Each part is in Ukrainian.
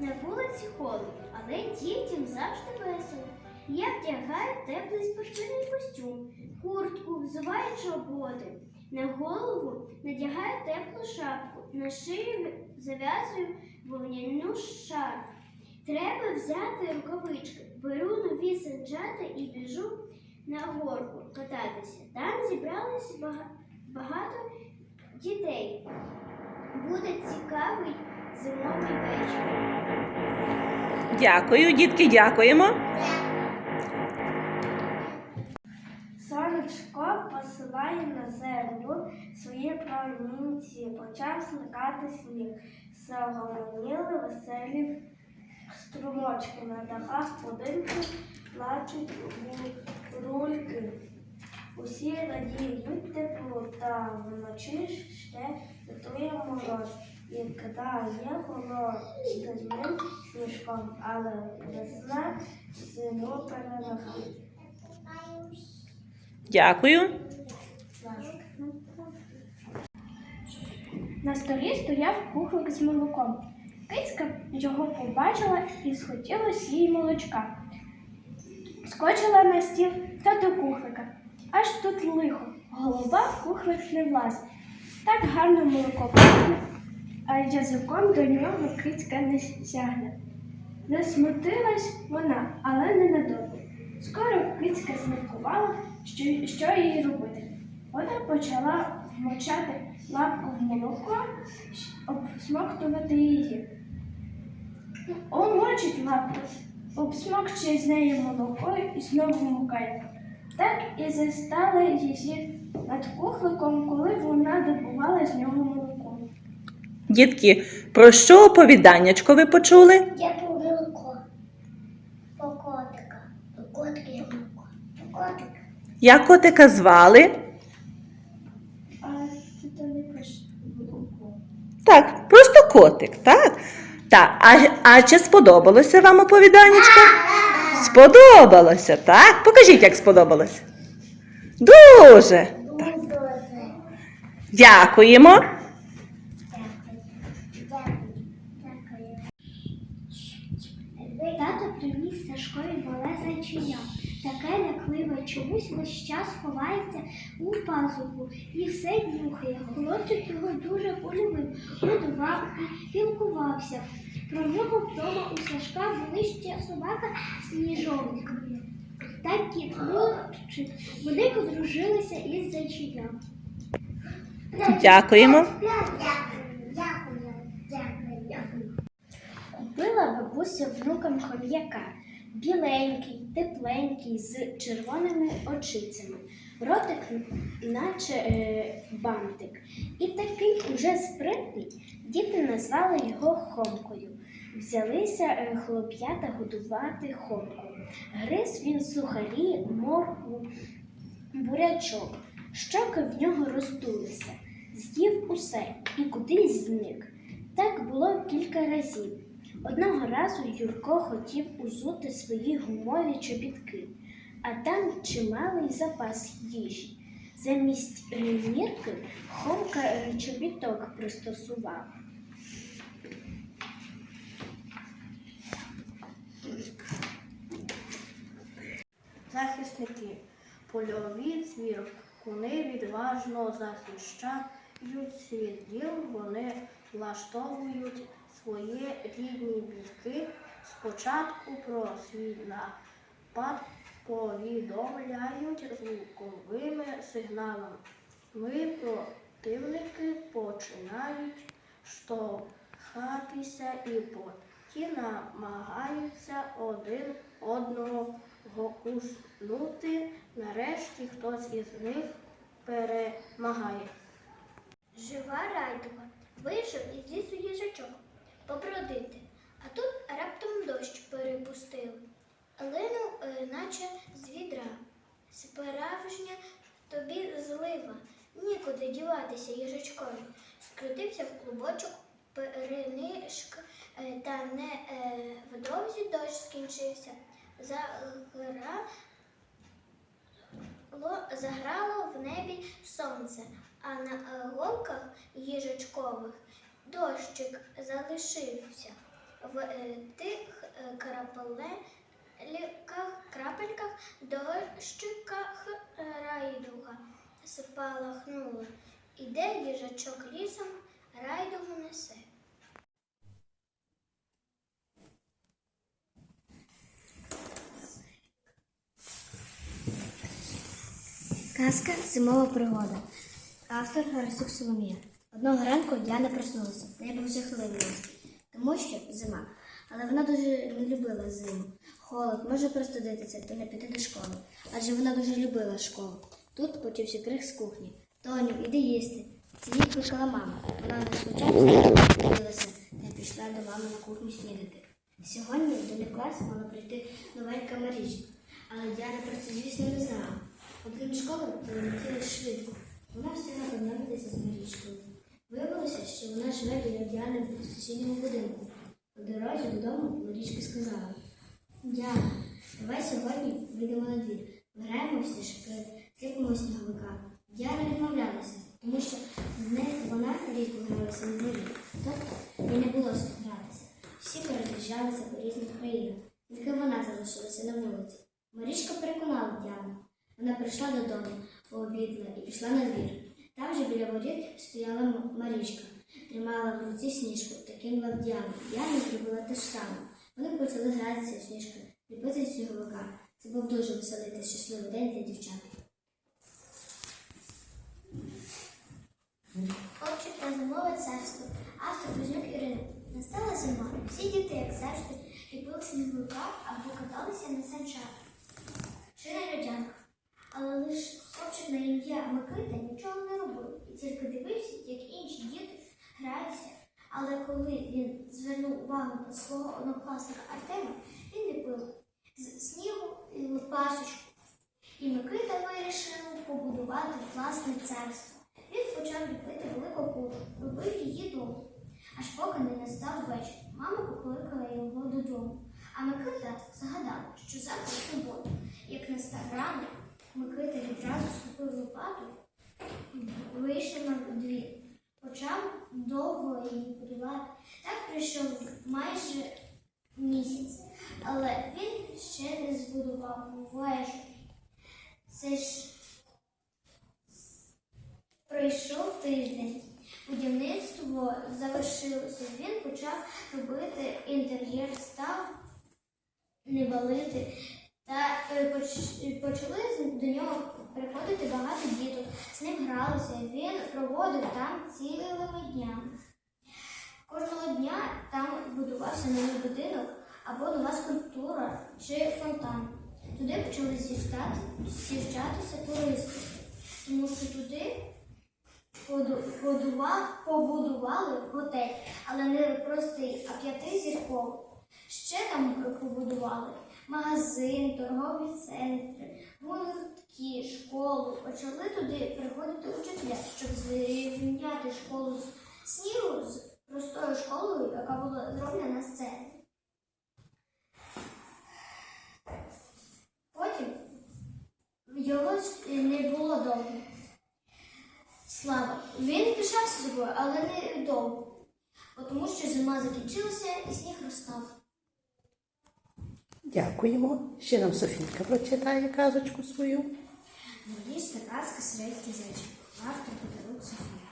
На вулиці холодно, але дітям завжди весело. Я вдягаю теплий спортивний костюм, куртку, взуваю чоботи. На голову надягаю теплу шапку, на шию зав'язую вовняну шарф. Треба взяти рукавички. Беру нові санджати і біжу на горку кататися. Там зібралось бага- багато дітей. Буде цікавий зимовий вечір. Дякую, дітки, дякуємо. Сонечко посилає на землю свої промінці, почав смикати сніг. Загомоніли веселі струмочки на дахах будинків плачуть рульки. Усі радіють теплу, та вночі ще рятує мороз і кидає холодним сніжком, але весна зиму перемагає. Дякую. На столі стояв кухлик з молоком. Кицька його побачила і схотілося їй молочка. Скочила на стіл та до кухлика. Аж тут лихо. Голова в кухлик не влазить. Так гарно молоко пахне, а язиком до нього кицька не сягне. Засмутилась вона, але ненадовго. Скоро кицька зміркувала, що, що їй робити. Вона почала вмочати лапку в молоко, обсмоктувати її. Омочить лапку, обсмокче з неї молоко і знову вмукає. Так і застали її над кухликом, коли вона добувала з нього молоко. Дітки, про що оповіданнячко ви почули? Я по молоко. По котика. По котики я молоко. По котика. Як котика звали? А це не. Так, просто котик, так? Так, а, а чи сподобалося вам оповіданнячко? Сподобалося, так? Покажіть, як сподобалося. Дуже. Так. Дякуємо. Сашкові мале зайчиня. Таке лякливе чомусь весь час ховається у пазуху і все нюхає. Хлопчик його дуже полюбив, годував і пілкувався. Про нього вдома у Сашка були ще собака Сніжовник. та кіт хлопчик. Вони подружилися із зайчиням. Дякуємо. Дякую, дякую, дякую. Купила бабуся внукам хом'яка. Біленький, тепленький, з червоними очицями. Ротик, наче е, бантик. І такий уже спритний, діти назвали його хомкою. Взялися е, хлоп'ята годувати хомку. Гриз він сухарі, моркву, бурячок. Щоки в нього роздулися. З'їв усе і кудись зник. Так було кілька разів. Одного разу Юрко хотів узути свої гумові чобітки, а там чималий запас їжі. Замість е, Хомка чобіток пристосував. Захисники польові цвіркуни відважно захищають світ діл, вони влаштовують свої рідні бійки. Спочатку про свій напад повідомляють звуковими сигналами. Ми противники починають штовхатися і потім намагаються один одного куснути. Нарешті хтось із них перемагає. Жива райдуга вийшов із лісу їжачок побродити, а тут раптом дощ перепустив. Линув, е, наче з відра. Справжня тобі злива. Нікуди діватися їжачкові. Скрутився в клубочок, перенишк, е, та не е, вдовзі дощ скінчився. Загра... Ло- Заграло в небі сонце, а на голках їжачкових дощик залишився. в е, тих е, крапельках, крапельках дощиках райдуга спалахнула. Іде їжачок лісом, райдугу несе. Казка Зимова пригода. Автор Гарасюк Соломія. Одного ранку Діана проснулася. Неї був жахливий настрій, тому що зима. Але вона дуже не любила зиму. Холод може простудитися, то не піти до школи. Адже вона дуже любила школу. Тут почувся крик з кухні. Тоню, іди їсти. Це їй кликала мама. Вона не дивилася, не пішла до мами на кухню снідати. Сьогодні до них класу мала прийти новенька Марічка, але Діана про це, звісно, не знала. Окрім школи, прилетіли швидко. Вона встигла познайомитися з Марічкою. Виявилося, що вона живе біля Діани в сусідньому будинку. По дорозі додому Марічка сказала: Діана, давай сьогодні вийдемо на двір, граємо в сніжки, сипемо сніговика. Діана відмовлялася, тому що з нею вона рідко гралася на дворі. Тобто їй не було гратися. Всі переїжджалися по різних країнах. Тільки вона залишилася на вулиці. Марічка переконала Діану. Вона прийшла додому, пообідала і пішла на двір. Там же біля воріт стояла Марічка, тримала в руці сніжку та кинула в Діану. Діана зробила те ж саме. Вони почали гратися в сніжки, ліпити сніговика. Це був дуже веселий та щасливий день для дівчат. Хлопчик та зимове царство. Автор Близнюк Ірина. Настала зима. Всі діти, як завжди, ліпили сніговика або каталися на санчатах чи на льодянках. Але лише хлопчик на ім'я Микита нічого не робив і тільки дивився, як інші діти граються. Але коли він звернув увагу на свого однокласника Артема, він ліпив з снігу пасочку. І Микита вирішив побудувати власне царство. Він почав ліпити велику кулю, робив її дому. Аж поки не настав вечір. Мама покликала його додому. А Микита загадав, що завтра субота. Як настав ранок, Микита відразу схопив лопату, вийшов на двір. Почав довго її будувати. Так пройшов майже місяць, але він ще не збудував вежу. Це ж пройшов тиждень. Будівництво завершилося. Він почав робити інтер'єр, став не валити. Та е, почали до нього приходити багато діток. З ним гралися. Він проводив там цілими днями. Кожного дня там будувався новий будинок або нова скульптура чи фонтан. Туди почали з'їжджати, з'їжджатися туристи, тому що туди побудували готель, але не простий, а п'ятизірковий. Ще там побудували магазин, торгові центри, гуртки, школу. Почали туди приходити учителя, щоб зрівняти школу з снігу з простою школою, яка була зроблена на сцені. Потім його не було довго. Слава. Він пишався собою, але не довго. Тому що зима закінчилася і сніг розстав. Дякуємо. Ще нам Софійка прочитає казочку свою. Надіжда казка Сиренький зайчик. Автор подарунок Софія.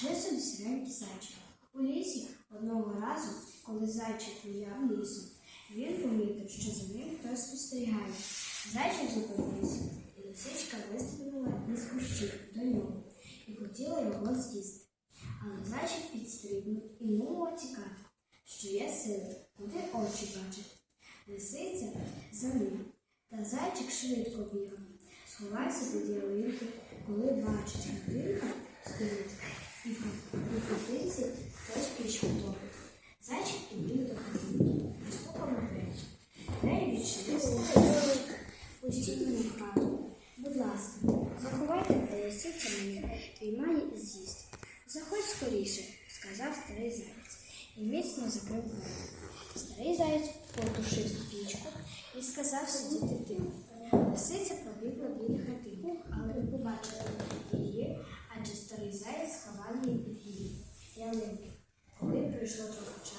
Жив собі сиренький зайчик. У лісі одного разу, коли зайчик гуляв лісом, він помітив, що за ним хтось спостерігає. Зайчик зупинився, і лисичка вистрілила із кущів до нього і хотіла його з'їсти. Але зайчик підстрибнув і мовив тікати, що є сили, куди очі бачать. Лисиця за ним, та зайчик швидко бігав. Сховався під ялинку, коли бачить хатинка стоїть, і в хатинці хтось пічку топить. Зайчик підбіг до хатинки, постукав на двері. Двері зайчик. Пустіть мене хату. Будь ласка, заховайте, бо лисиця мене піймає і з'їсть. Заходь скоріше, сказав старий заєць, і міцно закрив двері. Старий заєць потушив пічку і сказав сидіти тихо. Лисиця побігла біля хатинки, але не побачила її, адже старий заяць сховав її під її ялинки. Коли прийшло трохи часу,